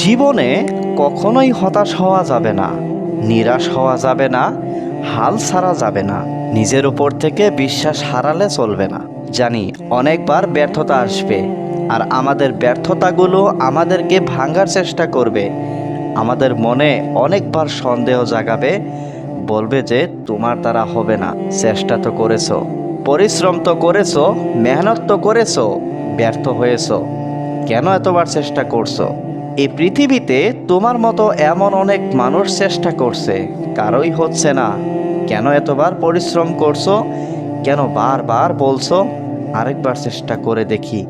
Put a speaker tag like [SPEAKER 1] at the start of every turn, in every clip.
[SPEAKER 1] জীবনে কখনোই হতাশ হওয়া যাবে না, নিরাশ হওয়া যাবে না, হাল ছাড়া যাবে না, নিজের উপর থেকে বিশ্বাস হারালে চলবে না। জানি অনেকবার ব্যর্থতা আসবে, আর আমাদের ব্যর্থতাগুলো আমাদেরকে ভাঙার চেষ্টা করবে। আমাদের মনে অনেকবার সন্দেহ জাগাবে, বলবে যে তোমার দ্বারা হবে না, চেষ্টা তো করেছ, পরিশ্রম তো করেছ, মেহনত তো করেছ, ব্যর্থ হয়েছো। কেন এতবার চেষ্টা করছ? এই পৃথিবীতে তোমার মতো এমন অনেক মানুষ চেষ্টা করছে, কারোই হচ্ছে না। কেন এতবার পরিশ্রম করছ? কেন বারবার বলছো? আরেকবার চেষ্টা করে দেখি।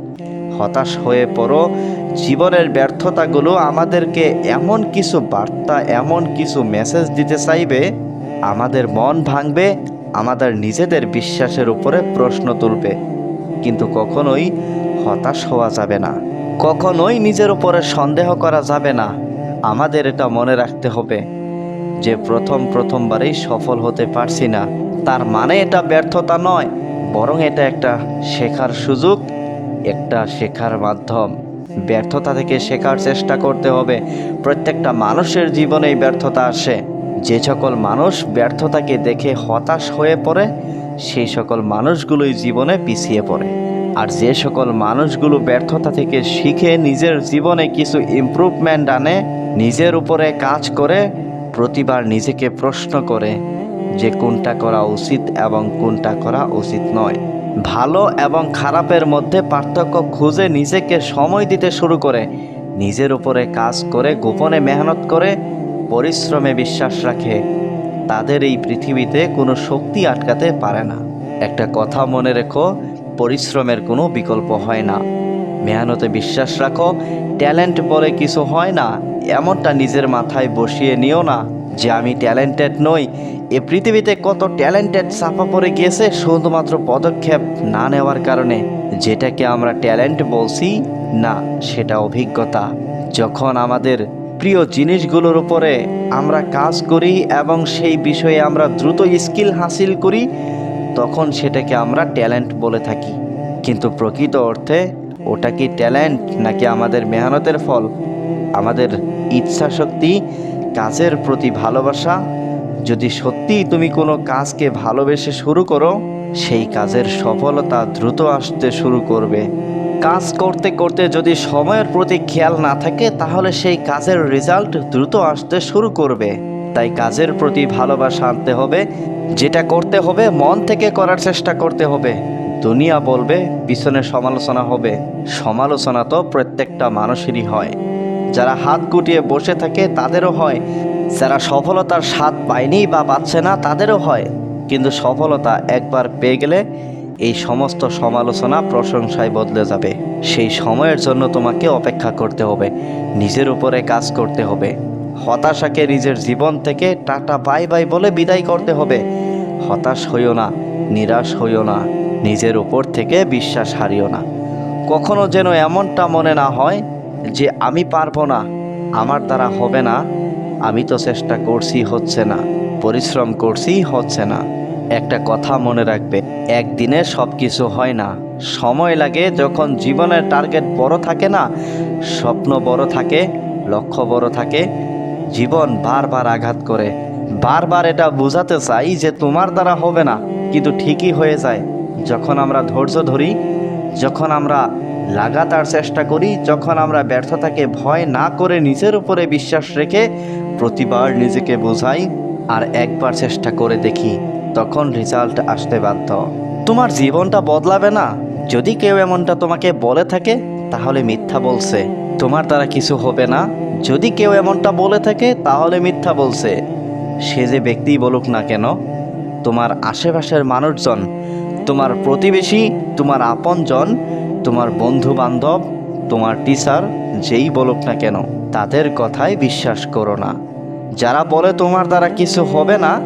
[SPEAKER 1] হতাশ হয়ে পড়ো, জীবনের ব্যর্থতাগুলো আমাদেরকে এমন কিছু বার্তা, এমন কিছু মেসেজ দিতে চাইবে, আমাদের মন ভাঙবে, আমাদের নিজেদের বিশ্বাসের উপরে প্রশ্ন তুলবে। কিন্তু কখনোই হতাশ হওয়া যাবে না। কখনোই নিজের উপরে সন্দেহ করা যাবে না। আমাদের এটা মনে রাখতে হবে যে প্রথম প্রথমবারেই সফল হতে পারছি না। তার মানে এটা ব্যর্থতা নয়, বরং এটা একটা শেখার সুযোগ, একটা শেখার মাধ্যম। ব্যর্থতা থেকে শেখার চেষ্টা করতে হবে। প্রত্যেকটা মানুষের জীবনেই ব্যর্থতা আসে। যে সকল মানুষ ব্যর্থতাকে দেখে হতাশ হয়ে পড়ে, সেই সকল মানুষগুলোই জীবনে পিছিয়ে পড়ে। আর যে সকল মানুষগুলো ব্যর্থতা থেকে শিখে নিজের জীবনে কিছু ইমপ্রুভমেন্ট আনে, নিজের উপরে কাজ করে, প্রতিবার নিজেকে প্রশ্ন করে যে কোনটা করা উচিত এবং কোনটা করা উচিত নয়। ভালো এবং খারাপের মধ্যে পার্থক্য খুঁজে নিজেকে সময় দিতে শুরু করে, নিজের উপরে কাজ করে, গোপনে মেহনত করে, পরিশ্রমে বিশ্বাস রাখে। তাদের এই পৃথিবীতে কোনো শক্তি আটকাতে পারে না। একটা কথা মনে রেখো পরিশ্রমের কোনো বিকল্প হয় না। মেহনতে বিশ্বাস রাখো, ট্যালেন্ট বলে কিছু হয় না। এমনটা নিজের মাথায় বসিয়ে নিও না যে আমি ট্যালেন্টেড নই। এ পৃথিবীতে কত ট্যালেন্টেড চাপা পড়ে গিয়েছে শুধুমাত্র পদক্ষেপ না নেওয়ার কারণে। যেটাকে আমরা ট্যালেন্ট বলছি না, সেটা অভিজ্ঞতা। যখন আমাদের প্রিয় জিনিসগুলোর উপরে আমরা কাজ করি এবং সেই বিষয়ে আমরা দ্রুত স্কিল হাসিল করি তখন সেটাকে আমরা ট্যালেন্ট বলে থাকি। কিন্তু প্রকৃত অর্থে ওটা কি ট্যালেন্ট নাকি আমাদের মেহনতের ফল? আমাদের ইচ্ছা শক্তি কাজের প্রতি ভালোবাসা? যদি সত্যিই তুমি কোনো কাজকে ভালোবেসে শুরু করো, সেই কাজের সফলতা দ্রুত আসতে শুরু করবে। কাজ করতে করতে যদি সময়ের প্রতি খেয়াল না থাকে, তাহলে সেই কাজের রেজাল্ট দ্রুত আসতে শুরু করবে। তাই কাজের প্রতি ভালোবাসা আনতে হবে, যেটা করতে হবে, মন থেকে করার চেষ্টা করতে হবে। দুনিয়া বলবে, পিছনে সমালোচনা হবে। সমালোচনা তো প্রত্যেকটা মানুষেরই হয়। যারা হাত গুটিয়ে বসে থাকে, তাদেরও হয়। যারা সফলতার স্বাদ পায়নি বা পাচ্ছে না, তাদেরও হয়। কিন্তু সফলতা একবার পেয়ে গেলে, এই সমস্ত সমালোচনা প্রশংসায় বদলে যাবে। সেই সময়ের জন্য তোমাকে অপেক্ষা করতে হবে। নিজের উপরে কাজ করতে হবে। হতাশাকে নিজের জীবন থেকে টাটা, বাই বাই বলে বিদায় করতে হবে। হতাশ হইও না, নিরাশ হইও না, নিজের উপর থেকে বিশ্বাস হারিও না। কখনো যেন এমনটা মনে না হয় যে, আমি পারব না, আমার দ্বারা হবে না, আমি তো চেষ্টা করছি হচ্ছে না, পরিশ্রম করছি হচ্ছে না। একটা কথা মনে রাখবে, একদিনে সব কিছু হয় না। সময় লাগে যখন জীবনের টার্গেট বড় থাকে না, স্বপ্ন বড় থাকে, লক্ষ্য বড় থাকে জীবন বারবার আঘাত করে। বারবার এটা বোঝাতে চাই যে তোমার দ্বারা হবে না, কিন্তু ঠিকই হয়ে যায়। যখন আমরা ধৈর্য ধরি, যখন আমরা লাগাতার চেষ্টা করি, যখন আমরা ব্যর্থতাকে ভয় না করে নিজের উপরে বিশ্বাস রেখে প্রতিবার নিজেকে বোঝাই আর একবার চেষ্টা করে দেখি, তখন রেজাল্ট আসতে বাধ্য। তোমার জীবনটা বদলাবে না। যদি কেউ এমনটা তোমাকে বলে থাকে, তাহলে মিথ্যা বলছে। তোমার দ্বারা কিছু হবে না। যদি কেউ এমনটা বলে থাকে, তাহলে মিথ্যা বলছে। সে যে ব্যক্তিই বলুক না কেন, তোমার আশেপাশের মানুষজন, তোমার প্রতিবেশী, তোমার আপনজন, তোমার বন্ধু বান্ধব তোমার টিচার যেই বলুক না কেন, তাদের কথায় বিশ্বাস করো না। যারা বলে তোমার দ্বারা কিছু হবে না,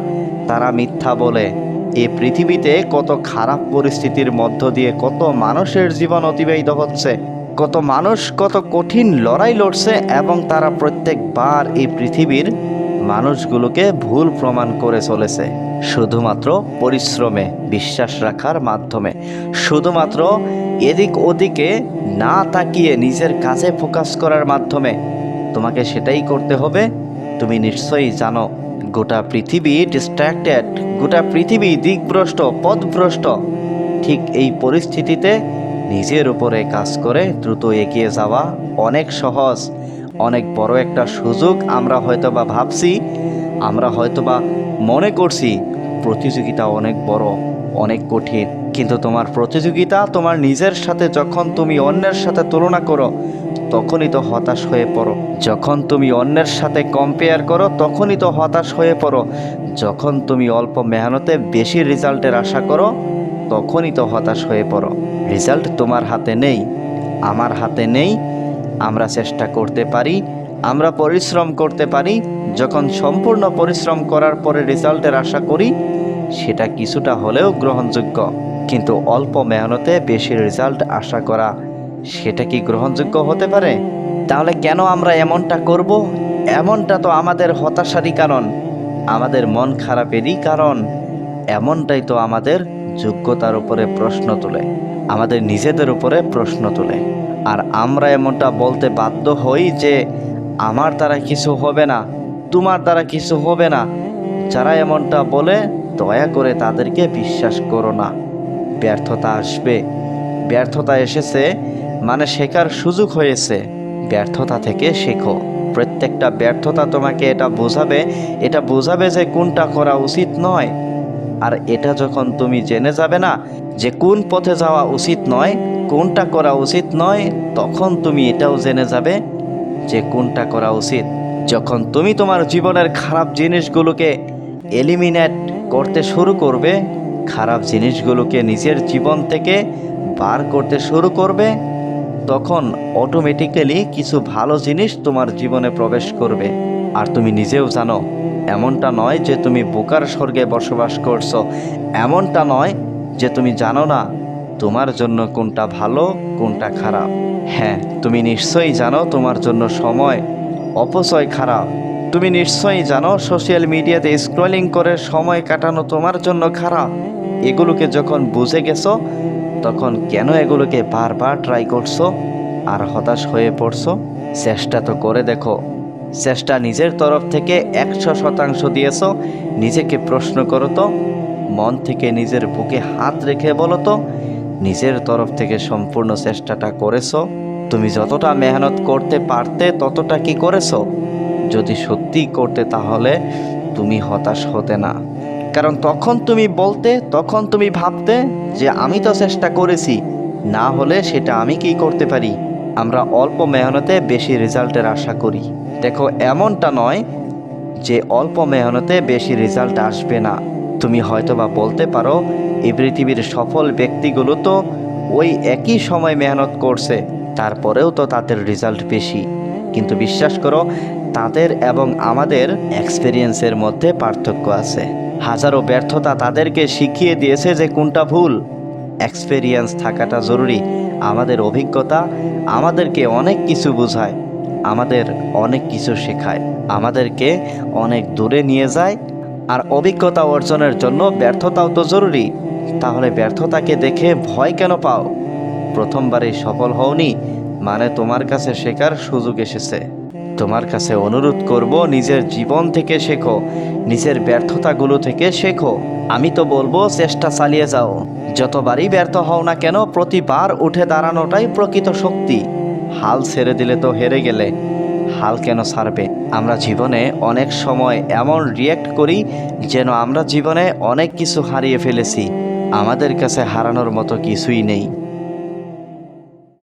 [SPEAKER 1] তারা মিথ্যা বলে। এ পৃথিবীতে কত খারাপ পরিস্থিতির মধ্য দিয়ে কত মানুষের জীবন অতিবাহিত হচ্ছে। কত মানুষ, কত কঠিন লড়াই লড়ছে এবং তারা প্রত্যেকবার এই পৃথিবীর মানুষগুলোকে ভুল প্রমাণ করে চলেছে। শুধুমাত্র পরিশ্রমে, বিশ্বাস রাখার মাধ্যমে। শুধুমাত্র এদিক ওদিকে না তাকিয়ে নিজের কাজে ফোকাস করার মাধ্যমে। তোমাকে সেটাই করতে হবে। তুমি নিশ্চয়ই জানো, গোটা পৃথিবী ডিস্ট্র্যাক্টেড গোটা পৃথিবী দিকভ্রষ্ট, পথভ্রষ্ট। ঠিক এই পরিস্থিতিতে নিজের উপরে কাজ করে দ্রুত এগিয়ে যাওয়া অনেক সহজ, অনেক বড় একটা সুযোগ আমরা হয়তো বা ভাবছি, আমরা হয়তো বা মনে করছি প্রতিযোগিতা অনেক বড়, অনেক কঠিন। কিন্তু তোমার প্রতিযোগিতা তোমার নিজের সাথে যখন তুমি অন্যের সাথে তুলনা করো, তখনই তো হতাশ হয়ে পড়ো। যখন তুমি অন্যের সাথে কম্পেয়ার করো, তখনই তো হতাশ হয়ে পড়ো। যখন তুমি অল্প মেহনতে বেশি রেজাল্টের আশা করো তখনই তো হতাশ হয়ে পড়ো। রেজাল্ট তোমার হাতে নেই, আমার হাতে নেই, আমরা চেষ্টা করতে পারি, আমরা পরিশ্রম করতে পারি, যখন সম্পূর্ণ পরিশ্রম করার পরে রেজাল্টের আশা করি, সেটা কিছুটা হলেও গ্রহণযোগ্য। কিন্তু অল্প মেহনতে বেশি রেজাল্ট আশা করা, সেটা কি গ্রহণযোগ্য হতে পারে? তাহলে কেন আমরা এমনটা করব? এমনটা তো আমাদের হতাশারই কারণ, আমাদের মন খারাপেরই কারণ, এমনটাই তো আমাদের যোগ্যতার উপরে প্রশ্ন তোলে, আমাদের নিজেদের উপরে প্রশ্ন তোলে। আর আমরা এমনটা বলতে বাধ্য হই যে, আমার দ্বারা কিছু হবে না, তোমার দ্বারা কিছু হবে না। যারা এমনটা বলে, দয়া করে তাদেরকে বিশ্বাস করো না। ব্যর্থতা আসবে। ব্যর্থতা এসেছে মানে শেখার সুযোগ হয়েছে। ব্যর্থতা থেকে শেখো। প্রত্যেকটা ব্যর্থতা তোমাকে এটা বোঝাবে। এটা বোঝাবে যে কোনটা করা উচিত নয়। আর এটা যখন তুমি জেনে যাবে না যে কোন পথে যাওয়া উচিত নয়, কোনটা করা উচিত নয়, তখন তুমি এটাও জেনে যাবে যে কোনটা করা উচিত। যখন তুমি তোমার জীবনের খারাপ জিনিসগুলোকে এলিমিনেট করতে শুরু করবে, খারাপ জিনিসগুলোকে নিজের জীবন থেকে বার করতে শুরু করবে, তখন অটোমেটিক্যালি কিছু ভালো জিনিস তোমার জীবনে প্রবেশ করবে। আর তুমি নিজেও জানো এমনটা নয় যে তুমি বোকার স্বর্গে বসবাস করছ। এমনটা নয় যে তুমি জানো না তোমার জন্য কোনটা ভালো, কোনটা খারাপ। হ্যাঁ তুমি নিশ্চয়ই জানো তোমার জন্য সময়, অপচয় খারাপ। তুমি নিশ্চয়ই জানো সোশ্যাল মিডিয়াতে স্ক্রলিং করে সময় কাটানো তোমার জন্য খারাপ। এগুলোকে যখন বুঝে গেছো, তখন কেন এগুলোকে বারবার ট্রাই করছ আর হতাশ হয়ে পড়ছো? চেষ্টা তো করে দেখো। চেষ্টা নিজের তরফ থেকে একশো শতাংশ দিয়েছ, নিজেকে প্রশ্ন করো তো, মন থেকে নিজের বুকে হাত রেখে বলো তো, নিজের তরফ থেকে সম্পূর্ণ চেষ্টাটা করেছ, তুমি যতটা মেহনত করতে পারতে ততটা কি করেছ? যদি সত্যিই করতে তাহলে তুমি হতাশ হতে না। কারণ তখন তুমি বলতে, তখন তুমি ভাবতে যে আমি তো চেষ্টা করেছি, না হলে সেটা আমি কি করতে পারি? আমরা অল্প মেহনতে বেশি রেজাল্টের আশা করি। দেখো, এমনটা নয় যে অল্প মেহনতে বেশি রেজাল্ট আসবে না। তুমি হয়তো বা বলতে পারো, এই পৃথিবীর সফল ব্যক্তিগুলো তো ওই একই সময় মেহনত করছে, তারপরেও তো তাদের রেজাল্ট বেশি। কিন্তু বিশ্বাস করো, তাদের এবং আমাদের এক্সপিরিয়েন্সের মধ্যে পার্থক্য আছে। হাজারো ব্যর্থতা তাদেরকে শিখিয়ে দিয়েছে যে কোনটা ভুল। এক্সপেরিয়েন্স থাকাটা জরুরি। আমাদের অভিজ্ঞতা আমাদেরকে অনেক কিছু বোঝায়। আমাদের অনেক কিছু শেখায়, আমাদেরকে অনেক দূরে নিয়ে যায়, আর অভিজ্ঞতা অর্জনের জন্য ব্যর্থতাও তো জরুরি। তাহলে ব্যর্থতাকে দেখে ভয় কেন পাও? প্রথমবারেই সফল হওনি মানে তোমার কাছে শেখার সুযোগ এসেছে। তোমার কাছে অনুরোধ করব নিজের জীবন থেকে শেখো, নিজের ব্যর্থতাগুলো থেকে শেখো। আমি তো বলব চেষ্টা চালিয়ে যাও। যতবারই ব্যর্থ হও না কেন, প্রতিবার উঠে দাঁড়ানোটাই প্রকৃত শক্তি। হাল ছেড়ে দিলে তো হেরে গেলে। হাল কেন ছাড়বে? আমরা জীবনে অনেক সময় এমন রিয়্যাক্ট করি যেন আমরা জীবনে অনেক কিছু হারিয়ে ফেলেছি। আমাদের কাছে হারানোর মতো কিছুই নেই।